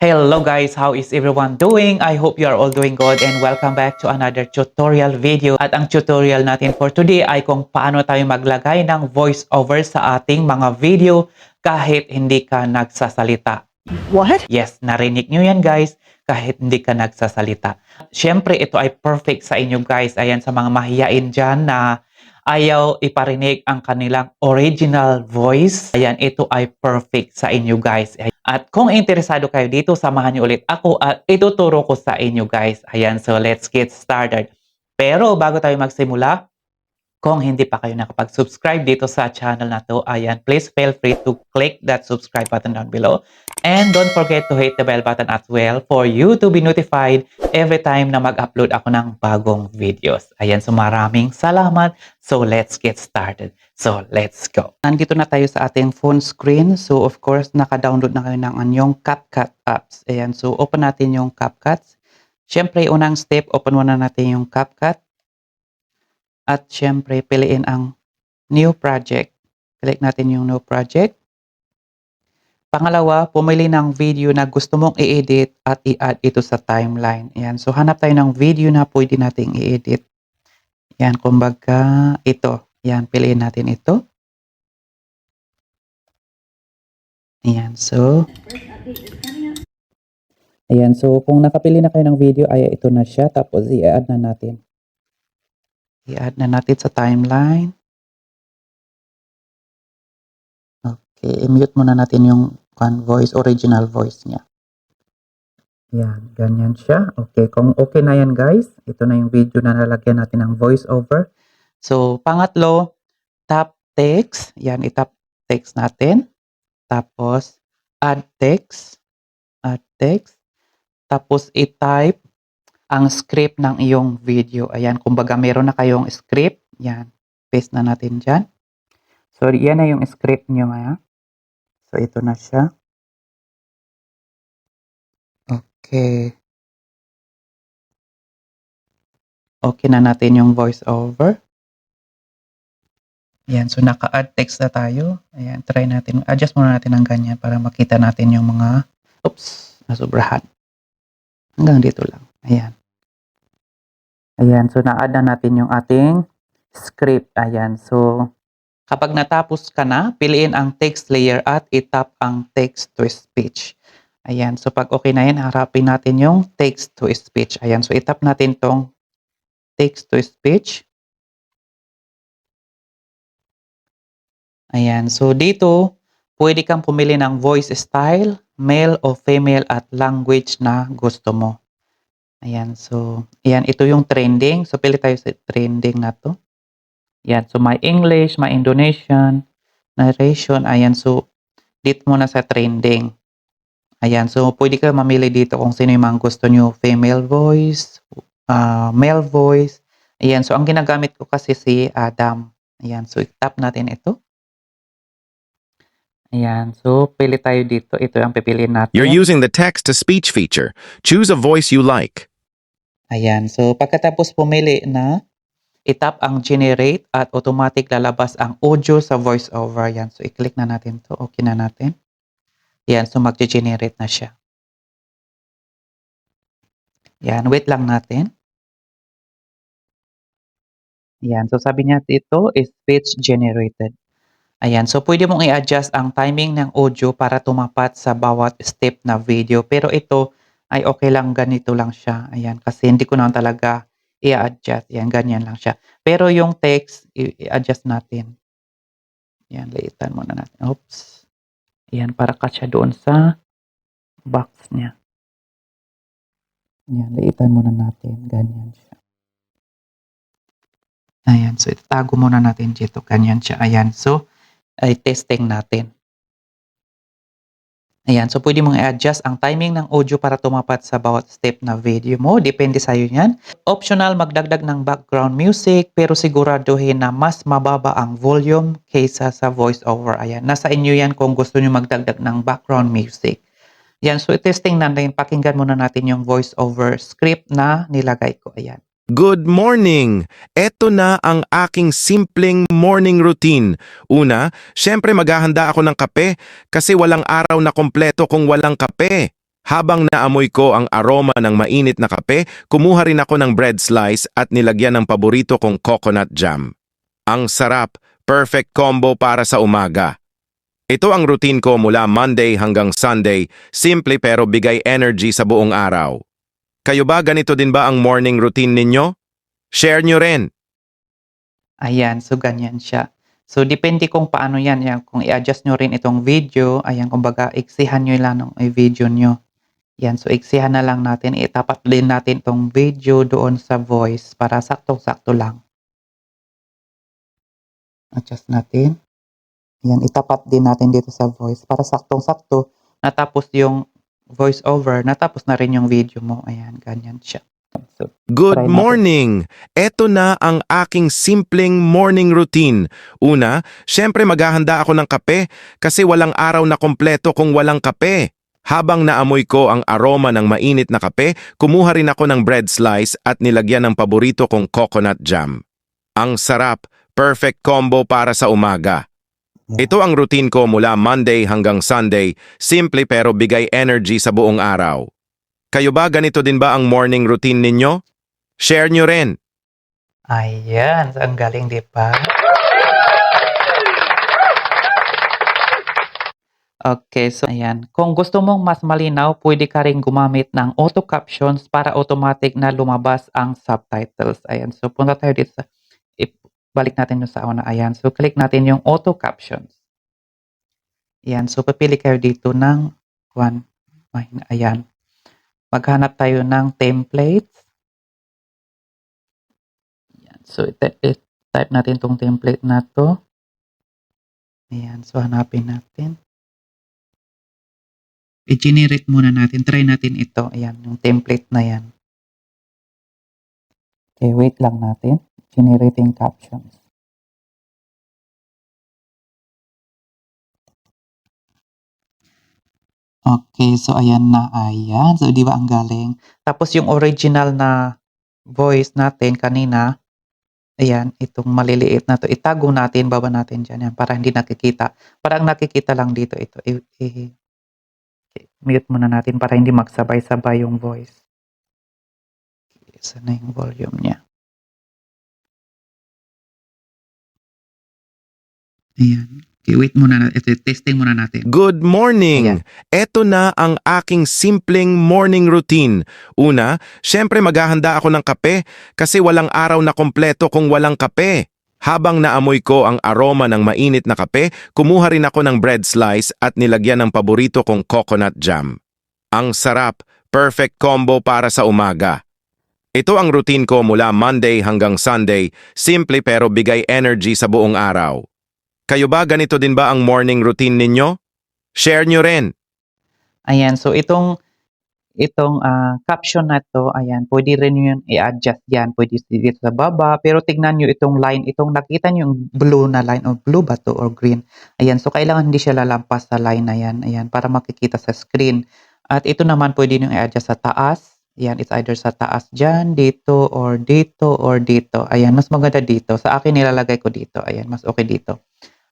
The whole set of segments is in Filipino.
Hello guys, how is everyone doing? I hope you are all doing good and welcome back to another tutorial video. At ang tutorial natin for today ay kung paano tayo maglagay ng voice over sa ating mga video kahit hindi ka nagsasalita. What? Yes, narinig nyo yan guys, kahit hindi ka nagsasalita. Siyempre, ito ay perfect sa inyo guys. Ayan, sa mga mahiyain dyan na ayaw iparinig ang kanilang original voice. Ayan, ito ay perfect sa inyo guys. At kung interesado kayo dito, samahan niyo ulit ako at ituturo ko sa inyo guys. Ayan, so let's get started. Pero bago tayo magsimula, kung hindi pa kayo nakapag-subscribe dito sa channel na to, ayan, please feel free to click that subscribe button down below. And don't forget to hit the bell button as well for you to be notified every time na mag-upload ako ng bagong videos. Ayan, so maraming salamat. So let's get started. So let's go. Nandito na tayo sa ating phone screen. So of course, naka-download na kayo ng anyong CapCut apps. Ayan, so open natin yung CapCut. Siyempre, unang step, open muna natin yung CapCut. At syempre, piliin ang new project. Click natin yung new project. Pangalawa, pumili ng video na gusto mong i-edit at i-add ito sa timeline. Ayan. So, hanap tayo ng video na pwede nating i-edit. Yan, kumbaga, ito. Yan, piliin natin ito. Ayan, so. Ayan, so kung nakapili na kayo ng video, ay ito na siya. Tapos, i-add na natin. I-add na natin sa timeline. Okay, i-mute muna natin yung one voice, original voice niya. Yan, ganyan siya. Okay, kung okay na yan guys, ito na yung video na nalagyan natin ng voice over. So, pangatlo, tap text. Yan, itap text natin. Tapos, add text. Add text. Tapos, i-type ang script ng iyong video. Ayan, kumbaga meron na kayong script. Yan, paste na natin dyan. So, yan na yung script nyo. Ha? So, ito na siya. Okay. Okay na natin yung voice over. Ayan, so naka-add text na tayo. Ayan, try natin. Adjust muna natin ng ganyan para makita natin yung mga, oops, nasubrahan. Hanggang dito lang. Ayan. Ayan, so na-add na natin yung ating script. Ayan, so kapag natapos ka na, piliin ang text layer at itap ang text to speech. Ayan, so pag okay na yan, harapin natin yung text to speech. Ayan, so itap natin tong text to speech. Ayan, so dito, pwede kang pumili ng voice style, male o female at language na gusto mo. Ayan, so, ayan, ito yung trending. So, pili tayo sa trending na to. Ayan, so may English, may Indonesian, narration. Ayan, so, dito muna sa trending. Ayan, so pwede ka mamili dito kung sino yung mga gusto nyo. Female voice, uh, male voice. Ayan, so ang ginagamit ko kasi si Adam. Ayan, so i-tap natin ito. Ayan, so pili tayo dito. Ito ang pipiliin natin. You're using the text to speech feature. Choose a voice you like. Ayan, so pagkatapos pumili na, itap ang generate at automatic lalabas ang audio sa voiceover. Ayan, so i-click na natin to. Okay na natin. Ayan, so mag-generate na siya. Ayan, wait lang natin. Ayan, so sabi niya dito is speech generated. Ayan, so pwede mong i-adjust ang timing ng audio para tumapat sa bawat step na video. Pero ito ay okay lang, ganito lang siya. Ayan, kasi hindi ko naman talaga i-adjust. Ayan, ganyan lang siya. Pero yung text, i-adjust natin. Ayan, liitan muna natin. Oops. Ayan, para kasya doon sa box niya. Ayan, liitan muna natin. Ganyan siya. Ayan, so itatago muna natin dito. Ganyan siya. Ayan, so ay testing natin. Ayan, so pwede mong i-adjust ang timing ng audio para tumapat sa bawat step na video mo. Depende sa'yo yan. Optional magdagdag ng background music pero siguraduhin na mas mababa ang volume kaysa sa voiceover. Ayan, nasa inyo yan kung gusto nyo magdagdag ng background music. Yan, so testing natin. Pakinggan muna natin yung voiceover script na nilagay ko. Ayan. Good morning! Eto na ang aking simpleng morning routine. Una, syempre maghahanda ako ng kape kasi walang araw na kompleto kung walang kape. Habang naamoy ko ang aroma ng mainit na kape, kumuha rin ako ng bread slice at nilagyan ng paborito kong coconut jam. Ang sarap, perfect combo para sa umaga. Ito ang routine ko mula Monday hanggang Sunday, simple pero bigay energy sa buong araw. Kayo ba ganito din ba ang morning routine ninyo? Share nyo rin. Ayan, so ganyan siya. So, depende kung paano yan. yan kung i-adjust nyo rin itong video, ayan, kumbaga, iksihan nyo lang ng video nyo. Yan, so iksihan na lang natin. Itapat din natin itong video doon sa voice para saktong-sakto lang. Adjust natin. Yan, itapat din natin dito sa voice para saktong-sakto. Natapos yung voice over, natapos na rin yung video mo. Ayan, ganyan siya. So, Good morning! Ito na ang aking simpleng morning routine. Una, syempre maghahanda ako ng kape kasi walang araw na kompleto kung walang kape. Habang naamoy ko ang aroma ng mainit na kape, kumuha rin ako ng bread slice at nilagyan ng paborito kong coconut jam. Ang sarap, perfect combo para sa umaga. Ito ang routine ko mula Monday hanggang Sunday, simple pero bigay energy sa buong araw. Kayo ba ganito din ba ang morning routine ninyo? Share nyo rin. Ayan, ang galing, di ba? Okay, so ayan. Kung gusto mong mas malinaw, pwede ka rin gumamit ng auto captions para automatic na lumabas ang subtitles. Ayan, so punta tayo dito sa, balik natin yung sa una. Ayan, so click natin yung auto captions. Ayan, so papili kayo dito ng one. Ayan. Maghanap tayo ng templates. Ayan. So, ita- i-type natin tong template na to. Ayan. So, hanapin natin. I-generate muna natin. Try natin ito. Ayan. Yung template na yan. Okay, wait lang natin. Generating captions. Okay, so ayan na, ayan. So, di ba ang galing? Tapos yung original na voice natin kanina, ayan, itong maliliit na to, itago natin, baba natin dyan, yan, para hindi nakikita. Parang nakikita lang dito ito. I, i- i- mute muna natin para hindi magsabay-sabay yung voice. Isa na yung volume niya. Ayan. Okay, wait muna natin. Ito, testing muna natin. Good morning! Ito na ang aking simpleng morning routine. Una, syempre maghahanda ako ng kape kasi walang araw na kompleto kung walang kape. Habang naamoy ko ang aroma ng mainit na kape, kumuha rin ako ng bread slice at nilagyan ng paborito kong coconut jam. Ang sarap, perfect combo para sa umaga. Ito ang routine ko mula Monday hanggang Sunday, simple pero bigay energy sa buong araw. Kayo ba ganito din ba ang morning routine ninyo? Share nyo rin. Ayan, so itong itong ah, caption na to, ayan, pwede rin yun i-adjust yan. Pwede dito sa baba, pero tignan nyo itong line, itong nakita nyo yung blue na line, o blue ba to, or green. Ayan, so kailangan hindi siya lalampas sa line na yan, ayan, para makikita sa screen. At ito naman pwede nyo i-adjust sa taas. Ayan, it's either sa taas dyan, dito, or dito, or dito. Ayan, mas maganda dito. Sa akin nilalagay ko dito. Ayan, mas okay dito.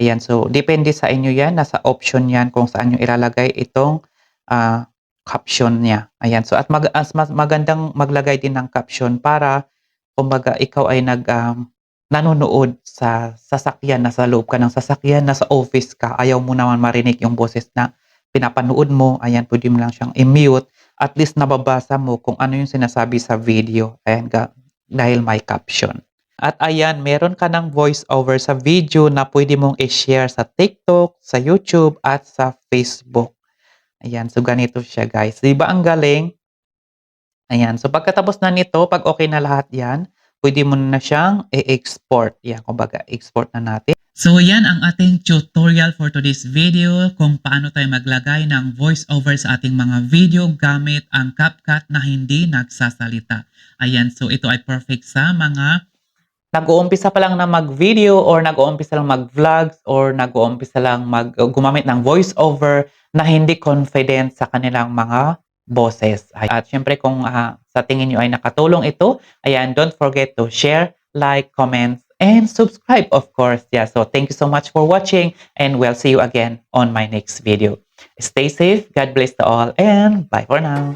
Ayan, so depende sa inyo yan. Nasa option yan kung saan nyo ilalagay itong ah, caption niya. Ayan. So at mag, as mas magandang maglagay din ng caption para kumbaga ikaw ay nag um, nanonood sa sasakyan, nasa loob ka ng sasakyan, nasa office ka, ayaw mo naman marinig yung boses na pinapanood mo. Ayan, pwede mo lang siyang i-mute. At least nababasa mo kung ano yung sinasabi sa video. Ayan, ga- dahil may caption. At ayan, meron ka ng voice over sa video na pwede mong i-share sa TikTok, sa YouTube, at sa Facebook. Ayan, so ganito siya guys. Di ba ang galing? Ayan, so pagkatapos na nito, pag okay na lahat yan, pwede mo na siyang i-export. Yan, kumbaga, export na natin. So yan ang ating tutorial for today's video kung paano tayo maglagay ng voice over sa ating mga video gamit ang CapCut na hindi nagsasalita. Ayan, so ito ay perfect sa mga nag-uumpisa pa lang na mag-video or nag-uumpisa lang mag-vlogs or nag-uumpisa lang mag gumamit ng voice over na hindi confident sa kanilang mga boses. At syempre kung ah, sa tingin nyo ay nakatulong ito, ayan, don't forget to share, like, comments, and subscribe of course. Yeah, so thank you so much for watching and we'll see you again on my next video. Stay safe, God bless to all, and bye for now.